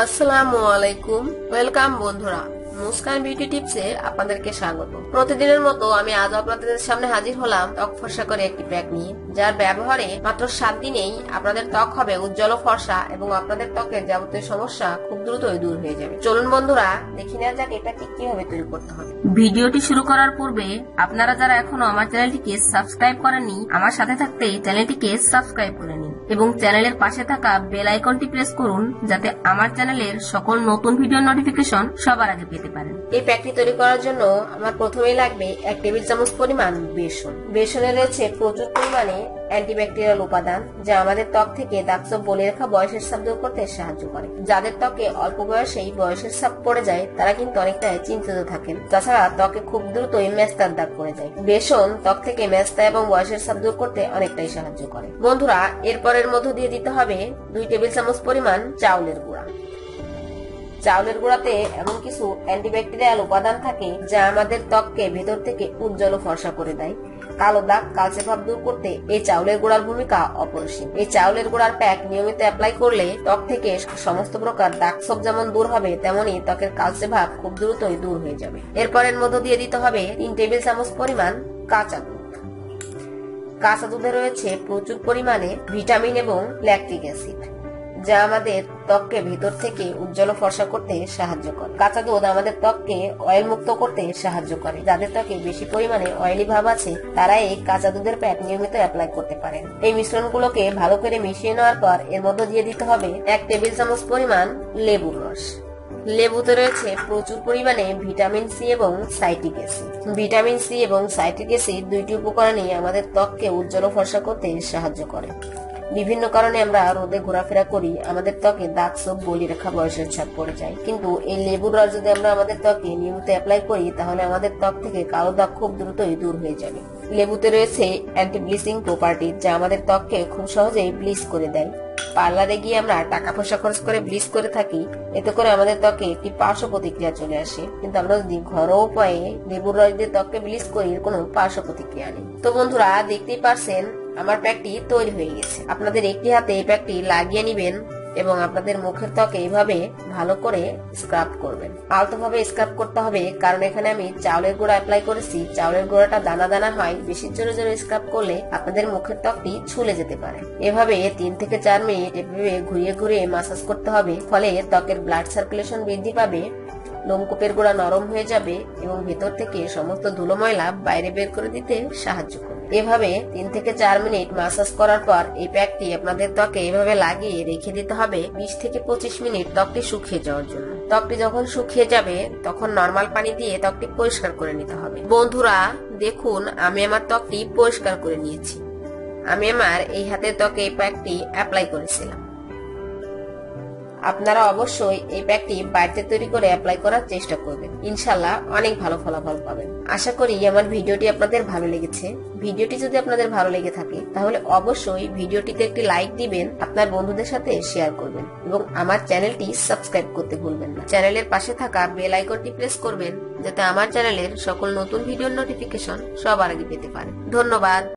আসসালামু আলাইকুম। ওয়েলকাম বন্ধুরা। মুস্কান বিউটি টিপসে আপনাদেরকে স্বাগত। প্রতিদিনের মতো আমি আজ আপনাদের সামনে হাজির হলাম ত্বক ফর্সা করে একটি প্যাক নিয়ে, যার ব্যবহারে মাত্র সাত দিনেই আপনাদের ত্বক হবে উজ্জ্বল ফর্সা এবং আপনাদের ত্বকের যাবতীয় সমস্যা খুব দ্রুতই দূর হয়ে যাবে। চলুন বন্ধুরা, দেখে নেওয়া যাক এটা ঠিক কীভাবে তৈরি করতে হবে। ভিডিওটি শুরু করার পূর্বে আপনারা যারা এখনও আমার চ্যানেলটিকে সাবস্ক্রাইব করেননি, আমার সাথে থাকতে চ্যানেলটিকে সাবস্ক্রাইব করে নিন। এবং চ্যানেলের পাশে থাকা বেল আইকনটি প্রেস করুন যাতে আমার চ্যানেলের সকল নতুন ভিডিও নোটিফিকেশন সবার আগে পেতে পারেন। এই প্যাকটি তৈরি করার জন্য আমার প্রথমেই লাগবে এক টেবিল চামচ পরিমাণ বেসন। বেসনে রয়েছে প্রচুর পরিমাণে অ্যান্টিব্যাকটেরিয়াল উপাদান, যা আমাদের ত্বক থেকে দাগসব বলে রাখা বয়সের সাপ দূর করতে সাহায্য করে। যাদের ত্বকে অল্প বয়সেই বয়সের সাপ পড়ে যায়, তারা কিন্তু অনেকটাই চিন্তিত থাকেন। তাছাড়া ত্বকে খুব দ্রুতই মেস্তার দাগ পড়ে যায়। বেসন ত্বক থেকে মেস্তা এবং বয়সের সাপ দূর করতে অনেকটাই সাহায্য করে। বন্ধুরা, এরপরের মধ্য দিয়ে দিতে হবে দুই টেবিল চামচ পরিমাণ চাউলের গুঁড়া। চাউলের গুঁড়াতে এমন কিছু অ্যান্টিব্যাকটেরিয়াল উপাদান থাকে যা আমাদের ত্বককে ভেতর থেকে উজ্জ্বল ফর্সা করে দেয়। কালো দাগ, কালচে ভাব দূর করতে এই চাউলের গুঁড়ার ভূমিকা অপরিসীম। এই চাউলের গুঁড়ার প্যাক নিয়মিত অ্যাপ্লাই করলে ত্বক থেকে সমস্ত প্রকার দাগ সব যেমন দূর হবে, তেমনি ত্বকের কালচে ভাব খুব দ্রুতই দূর হয়ে যাবে। এরপরের মধ্য দিয়ে দিতে হবে তিন টেবিল চামচ পরিমাণ কাঁচা দুধ। কাঁচা দুধে রয়েছে প্রচুর পরিমাণে ভিটামিন এবং ল্যাকটিক অ্যাসিড। যা আমাদের ত্বককে ভিতর থেকে উজ্জ্বল ফর্সা করতে সাহায্য করে। কাঁচা দুধ আমাদের ত্বককে অয়েল মুক্ত করতে সাহায্য করে। যাদের ত্বকে বেশি পরিমাণে অয়েলি ভাব আছে তারা এই কাঁচা দুধের প্যাক নিয়মিত অ্যাপ্লাই করতে পারেন। এই মিশ্রণগুলোকে ভালো করে মিশিয়ে নেওয়ার পর এর মধ্যে দিয়ে দিতে হবে এক টেবিল চামচ পরিমাণ লেবুর রস। লেবুতে রয়েছে প্রচুর পরিমাণে ভিটামিন সি এবং সাইটিক অ্যাসিড। ভিটামিন সি এবং সাইটিক অ্যাসিড দুইটি উপকরণই আমাদের ত্বককে উজ্জ্বল ফর্সা করতে সাহায্য করে। বিভিন্ন কারণে আমরা রোদে ঘোরাফেরা করি, আমাদের ত্বকে দাগ সব বলি রেখা বয়সের ছাপ পড়ে যায়। কিন্তু এই লেবুর রস যদি আমরা আমাদের ত্বকে নিয়মিত অ্যাপ্লাই করি, তাহলে আমাদের ত্বক থেকে কালো দাগ খুব দ্রুতই দূর হয়ে যাবে। লেবুতে রয়েছে অ্যান্টি ব্লিচিং প্রপার্টি যা আমাদের ত্বককে খুব সহজেই ব্লিচ করে দেয়। পার্লারে গিয়ে আমরা টাকা পয়সা খরচ করে ব্লিচ করে থাকি, এতে করে আমাদের ত্বকে একটি পার্শ্ব প্রতিক্রিয়া চলে আসে। কিন্তু আমরা যদি ঘরোয়া উপায়ে লেবুর রস দিয়ে ত্বককে ব্লিচ করি কোনো পার্শ্ব প্রতিক্রিয়া নেই। তো বন্ধুরা, দেখতেই পারছেন আমার প্যাকটি তৈরি হয়ে গেছে। আপনাদের একটি হাতে এই প্যাকটি লাগিয়ে নেবেন এবং আপনাদের মুখের ত্বকে এইভাবে ভালো করে স্ক্রাব করবেন। আলতো ভাবে স্ক্রাব করতে হবে, কারণ এখানে আমি চাউলের গুঁড়া অ্যাপ্লাই করেছি। চাউলের গুঁড়াটা দানা দানা হয়, বেশি জোরে জোরে স্ক্রাব করলে আপনাদের মুখের ত্বকটি ছুলে যেতে পারে। এভাবে তিন থেকে চার মিনিট এভাবে ঘুরিয়ে ঘুরিয়ে মাসাজ করতে হবে, ফলে ত্বকের ব্লাড সার্কুলেশন বৃদ্ধি পাবে। লোমকূপের গোড়া নরম হয়ে যাবে এবং ভেতর থেকে সমস্ত ধুলো ময়লা বাইরে বের করে দিতে সাহায্য করবে। এভাবে তিন থেকে চার মিনিট মাসাজ করার পর এই প্যাকটি আপনাদের ত্বকে এভাবে লাগিয়ে রেখে দিতে হবে বিশ থেকে পঁচিশ মিনিট ত্বকটি শুকিয়ে যাওয়ার জন্য। ত্বকটি যখন শুকিয়ে যাবে, তখন নর্মাল পানি দিয়ে ত্বকটি পরিষ্কার করে নিতে হবে। বন্ধুরা, দেখুন, আমি আমার ত্বকটি পরিষ্কার করে নিয়েছি। আমি আমার এই হাতের ত্বকে এই প্যাকটি অ্যাপ্লাই করেছিলাম। আপনারা অবশ্যই এই প্যাকটি বাড়িতে তৈরি করে অ্যাপ্লাই করার চেষ্টা করবেন। ইনশাল্লাহ অনেক ভালো ফলাফল পাবেন। আশা করি আমার ভিডিওটি আপনাদের ভালো লেগেছে। ভিডিওটি যদি আপনাদের ভালো লেগে থাকে, তাহলে অবশ্যই ভিডিওটিতে একটি লাইক দিবেন, আপনার বন্ধুদের সাথে শেয়ার করবেন এবং আমার চ্যানেলটি সাবস্ক্রাইব করতে ভুলবেন না। চ্যানেলের পাশে থাকা বেল আইকনটি প্রেস করবেন, যাতে আমার চ্যানেলের সকল নতুন ভিডিওর নোটিফিকেশন সবার আগে পেতে পারেন। ধন্যবাদ।